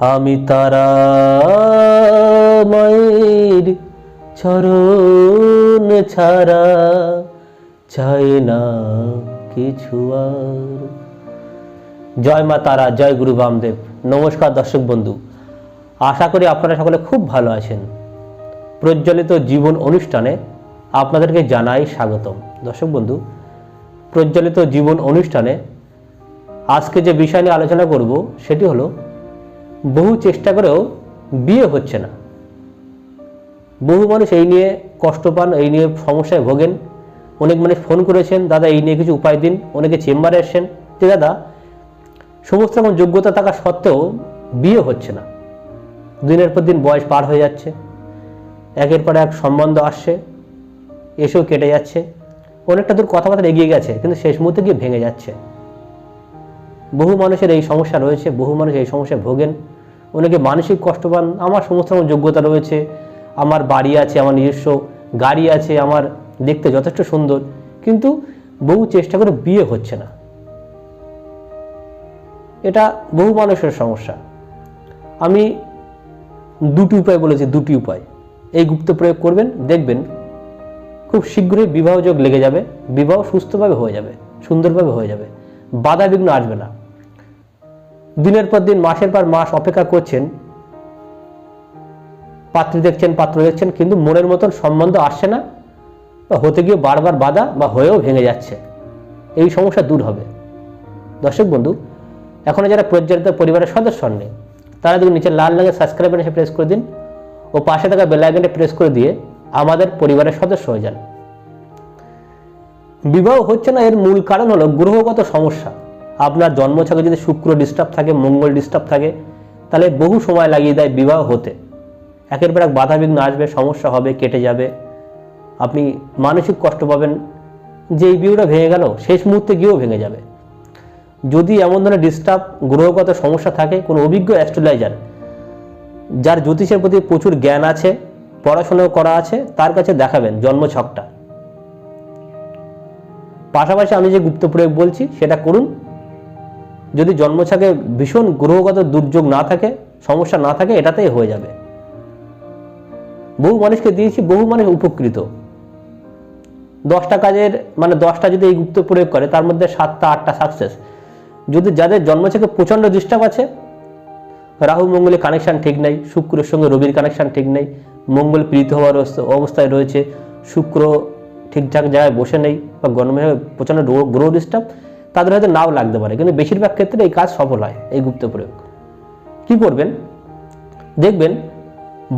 আমি তারা মায়ের চরণ ছাড়া চাই না কিছু আর। জয় মা তারা, জয় গুরু বামদেব। নমস্কার দর্শক বন্ধু। আশা করি আপনারা সকলে খুব ভালো আছেন। প্রজ্বলিত জীবন অনুষ্ঠানে আপনাদেরকে জানাই স্বাগতম। দর্শক বন্ধু, প্রজ্বলিত জীবন অনুষ্ঠানে আজকে যে বিষয় নিয়ে আলোচনা করব, সেটি হলো বহু চেষ্টা করেও বিয়ে হচ্ছে না। বহু মানুষ এই নিয়ে কষ্ট পান, এই নিয়ে সমস্যায় ভোগেন। অনেক মানুষ ফোন করেছেন, দাদা, এই নিয়ে কিছু উপায় দিন। অনেকে চেম্বারে এসছেন যে, দাদা, সমস্ত রকম যোগ্যতা থাকা সত্ত্বেও বিয়ে হচ্ছে না। দিনের পর দিন বয়স পার হয়ে যাচ্ছে। একের পর এক সম্বন্ধ আসছে, এসেও কেটে যাচ্ছে। অনেকটা দূর কথাবার্তা এগিয়ে গেছে, কিন্তু শেষ মুহূর্তে গিয়ে ভেঙে যাচ্ছে। বহু মানুষের এই সমস্যা রয়েছে, বহু মানুষ এই সমস্যায় ভোগেন। অনেকে মানসিক কষ্ট পান, আমার সমস্ত রকম যোগ্যতা রয়েছে, আমার বাড়ি আছে, আমার নিজস্ব গাড়ি আছে, আমার দেখতে যথেষ্ট সুন্দর, কিন্তু বহু চেষ্টা করে বিয়ে হচ্ছে না। এটা বহু মানুষের সমস্যা। আমি দুটি উপায় বলেছি, দুটি উপায়। এই গুপ্ত প্রয়োগ করবেন, দেখবেন খুব শীঘ্রই বিবাহযোগ লেগে যাবে, বিবাহ সুস্থভাবে হয়ে যাবে, সুন্দরভাবে হয়ে যাবে। বাধা বিঘ্ন আসবে না। দিনের পর দিন, মাসের পর মাস অপেক্ষা করছেন, পাত্রী দেখছেন, পাত্র দেখছেন, কিন্তু মনের মতন সম্বন্ধ আসছে না হতে গিয়ে বারবার বাধা বা হয়েও ভেঙে যাচ্ছে। এই সমস্যা দূর হবে। দর্শক বন্ধু, এখনও যারা প্রজ্বলিত পরিবারের সদস্য নেই তারা দেখুন নিচে লাল রঙের সাবস্ক্রাইব এসে প্রেস করে দিন ও পাশে থাকা বেল আইকনটি প্রেস করে দিয়ে আমাদের পরিবারের সদস্য হয়ে যান। বিবাহ হচ্ছে না, এর মূল কারণ হলো গ্রহগত সমস্যা। আপনার জন্মছকে যদি শুক্র ডিস্টার্ব থাকে, মঙ্গল ডিস্টার্ব থাকে, তাহলে বহু সময় লাগিয়ে দেয় বিবাহ হতে। একের পর এক বাধা বিঘ্ন আসবে, সমস্যা হবে, কেটে যাবে। আপনি মানসিক কষ্ট পাবেন, যে এই বিয়েটা ভেঙে গেল, শেষ মুহূর্তে গিয়েও ভেঙে যাবে। যদি এমন ধরনের ডিস্টার্ব গ্রহগত সমস্যা থাকে, কোনো অভিজ্ঞ অ্যাস্ট্রোলাইজার যার জ্যোতিষের প্রতি প্রচুর জ্ঞান আছে পড়াশোনা করা আছে, তার কাছে দেখাবেন জন্মছকটা। পাশাপাশি আমি যে গুপ্ত প্রয়োগ বলছি, সেটা করুন। যদি জন্মছকে ভীষণ গ্রহগত দুর্যোগ না থাকে, সমস্যা না থাকে, এটাতেই হয়ে যাবে। বহু মানুষকে দিয়েছি, বহু মানুষ উপকৃত। দশটা কাজের মানে দশটা যদি এই গুপ্ত প্রয়োগ করে, তার মধ্যে সাতটা, আটটা সাকসেস যদি যাদের জন্মছকে প্রচণ্ড ডিস্টার্ব আছে, রাহু মঙ্গলের কানেকশান ঠিক নেই, শুক্রের সঙ্গে রবির কানেকশান ঠিক নেই, মঙ্গল প্রীত হওয়ার অবস্থা- অবস্থায় রয়েছে, শুক্র ঠিকঠাক জায়গায় বসে নেই বা গণমে প্রচণ্ড গ্রহ ডিস্টার্ব তাদের হয়তো নাও লাগতে পারে। কিন্তু বেশিরভাগ ক্ষেত্রে এই কাজ সফল হয়, এই গুপ্ত প্রয়োগ। কি করবেন? দেখবেন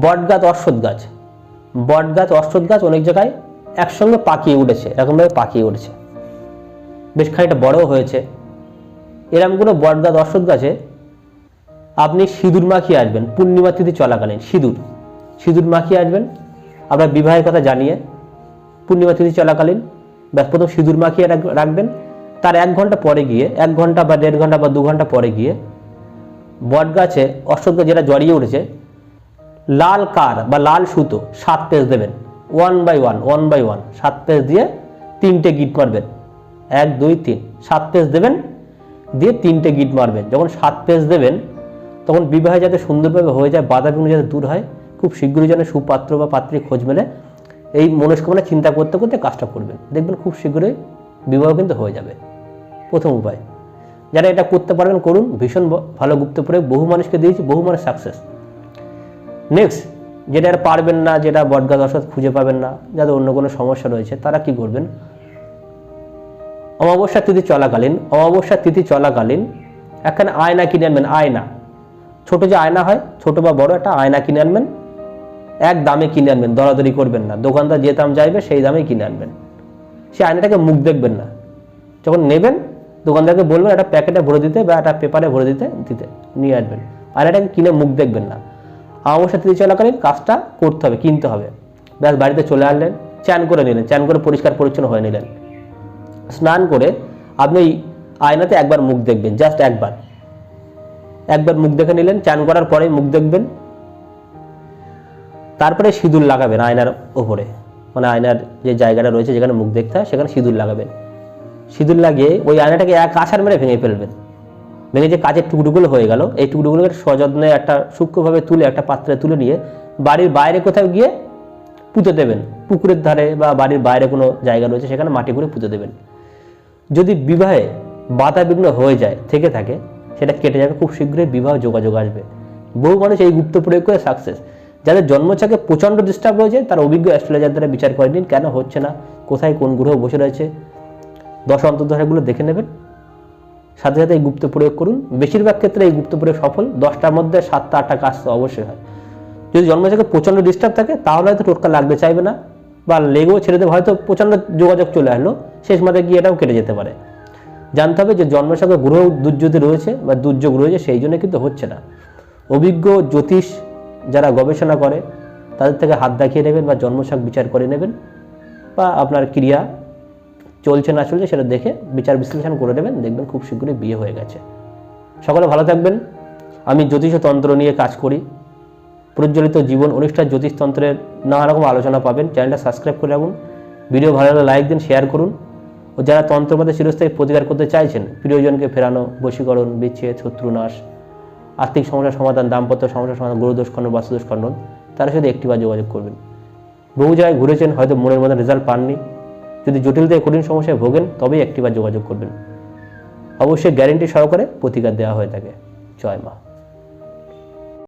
বট গাছ গাছ। বট গাছ গাছ অনেক জায়গায় একসঙ্গে পাকিয়ে উঠেছে, এরকমভাবে পাকিয়ে উঠেছে। বেশ খানিকটা বড়ও হয়েছে। এরকম কোনো বট গাছ গাছে আপনি সিঁদুর মাখিয়ে আসবেন, পূর্ণিমা তিথি চলাকালীন, সিঁদুর। সিঁদুর মাখিয়ে আসবেন, আপনার বিবাহের কথা জানিয়ে পূর্ণিমা তিথি চলাকালীন ব্যাস প্রথম সিঁদুর মাখিয়ে রাখ- রাখবেন। তার এক ঘণ্টা পরে গিয়ে, এক ঘণ্টা বা দেড় ঘণ্টা বা দু ঘণ্টা পরে গিয়ে বট গাছে অশ্বত্থ যেটা জড়িয়ে উঠেছে। লাল কার বা লাল সুতো সাত পেজ দেবেন। One by one one by one, সাত পেজ দিয়ে তিনটে গিট মারবেন। এক, দুই, তিন, সাত পেজ দেবেন, দিয়ে তিনটে গিট মারবেন। যখন সাত পেজ দেবেন, তখন বিবাহে যাতে সুন্দরভাবে হয়ে যায়, বাধা বিঘ্ন যাতে দূর হয়, খুব শীঘ্রই যেন সুপাত্র বা পাত্রী খোঁজ মেলে। এই মনস্কামনা চিন্তা করতে করতে কাজটা করবেন। দেখবেন খুব শীঘ্রই বিবাহ কিন্তু হয়ে যাবে। প্রথম উপায়। যারা এটা করতে পারবেন, করুন। ভীষণ ভালো গুপ্ত প্রয়োগ বহু মানুষকে দিয়েছি, বহু মানুষ সাকসেস নেক্সট যেটা আর পারবেন না, যেটা বটগাছ অসৎ খুঁজে পাবেন না, যাদের অন্য কোনো সমস্যা রয়েছে, তারা কি করবেন? অমাবস্যা তিথি চলাকালীন, অমাবস্যা তিথি চলাকালীন একখানে আয়না কিনে আনবেন, আয়না। ছোট যে আয়না হয়, ছোট বা বড় একটা আয়না কিনে আনবেন এক দামে কিনে আনবেন, দরাদরি করবেন না। দোকানদার যে দাম চাইবে, সেই দামে কিনে আনবেন। সেই আয়নাটাকে মুখ দেখবেন না। যখন নেবেন, দোকানদারকে বলবেন একটা প্যাকেটে ভরে দিতে বা একটা পেপারে ভরে দিতে দিতে, নিয়ে আসবেন। আয়নাটাকে কিনে মুখ দেখবেন না। অমাবস্যা তিথি চলাকালীন কাজটা করতে হবে, কিনতে হবে। ব্যাস, বাড়িতে চলে আসলেন, চান করে নিলেন, চান করে পরিষ্কার পরিচ্ছন্ন হয়ে নিলেন। স্নান করে আপনি ওই আয়নাতে একবার মুখ দেখবেন, জাস্ট একবার। একবার মুখ দেখে নিলেন, চান করার পরে মুখ দেখবেন তারপরে সিঁদুর লাগাবেন আয়নার ওপরে। মানে আয়নার যে জায়গাটা রয়েছে, যেখানে মুখ দেখতে হয়, সেখানে সিঁদুর লাগাবেন। সিঁদুর লাগিয়ে ওই আয়নাটাকে এক আছাড় মেরে ভেঙে ফেলবেন। ভেঙে যে কাজের টুকরোগুলো হয়ে গেল, এই টুকরোগুলোকে সযত্নে একটা সূক্ষ্মভাবে তুলে, একটা পাত্রে তুলে নিয়ে বাড়ির বাইরে কোথাও গিয়ে পুঁতে দেবেন। পুকুরের ধারে বা বাড়ির বাইরে কোনো জায়গা রয়েছে, সেখানে মাটি করে পুঁতে দেবেন। যদি বিবাহে বাধা বিঘ্ন হয়ে যায়, থেকে থাকে, সেটা কেটে যাবে, খুব শীঘ্রই বিবাহ যোগাযোগ আসবে। বহু মানুষ এই গুপ্ত প্রয়োগ করে সাকসেস যাদের জন্মছকে প্রচণ্ড ডিস্টার্ব রয়েছে, তার অভিজ্ঞ অ্যাস্ট্রোলজার দ্বারা বিচার করে নিন কেন হচ্ছে না, কোথায় কোন গ্রহ বসে রয়েছে। দশ অন্তর্দশাগুলো দেখে নেবেন। সাথে সাথে এই গুপ্ত প্রয়োগ করুন। বেশিরভাগ ক্ষেত্রে এই গুপ্ত প্রয়োগ সফল। দশটার মধ্যে সাতটা আটটা কাজ তো অবশ্যই হয়। যদি জন্মছকে প্রচণ্ড ডিস্টার্ব থাকে, তাহলে হয়তো টোটকা লাগতে চাইবে না, বা লেগেও ছেড়ে দেবে। হয়তো প্রচণ্ড যোগাযোগ চলে আসলো, শেষ মাথায় গিয়ে এটাও কেটে যেতে পারে। জানতে হবে যে জন্মছকে গ্রহ দুর্যোগে রয়েছে, বা দুর্যোগ রয়েছে, সেই জন্য কিন্তু হচ্ছে না। অভিজ্ঞ জ্যোতিষ যারা গবেষণা করে, তাদের থেকে হাত দেখিয়ে নেবেন বা জন্মছক বিচার করে নেবেন বা আপনার ক্রিয়া চলছে না চলছে সেটা দেখে বিচার বিশ্লেষণ করে নেবেন, দেখবেন খুব শীঘ্রই বিয়ে হয়ে গেছে। সকলে ভালো থাকবেন। আমি জ্যোতিষ তন্ত্র নিয়ে কাজ করি। প্রজ্বলিত জীবন অনুষ্ঠান জ্যোতিষতন্ত্রের নানা রকম আলোচনা পাবেন। চ্যানেলটা সাবস্ক্রাইব করে রাখুন। ভিডিও ভালো লাগলে লাইক দিন শেয়ার করুন। ও যারা তন্ত্র মধ্যে চিরস্থায়ী প্রতিকার করতে চাইছেন, প্রিয়জনকে ফেরানো, বশীকরণ, বিচ্ছেদ, শত্রুনাশ আর্থিক সমস্যার সমাধান, দাম্পত্য সমস্যার সমাধান গুরুদোষ খণ্ডন বাস্তুদোষ খণ্ডন তারা শুধু একটিবার যোগাযোগ করবেন। বহু জায়গায় ঘুরেছেন, হয়তো মনের মধ্যে রেজাল্ট পাননি। যদি জটিল কঠিন সমস্যায় ভোগেন, তবেই একটিবার যোগাযোগ করবেন। অবশ্যই গ্যারেন্টি সহকারে প্রতিকার দেওয়া হয়ে থাকে। জয় মা।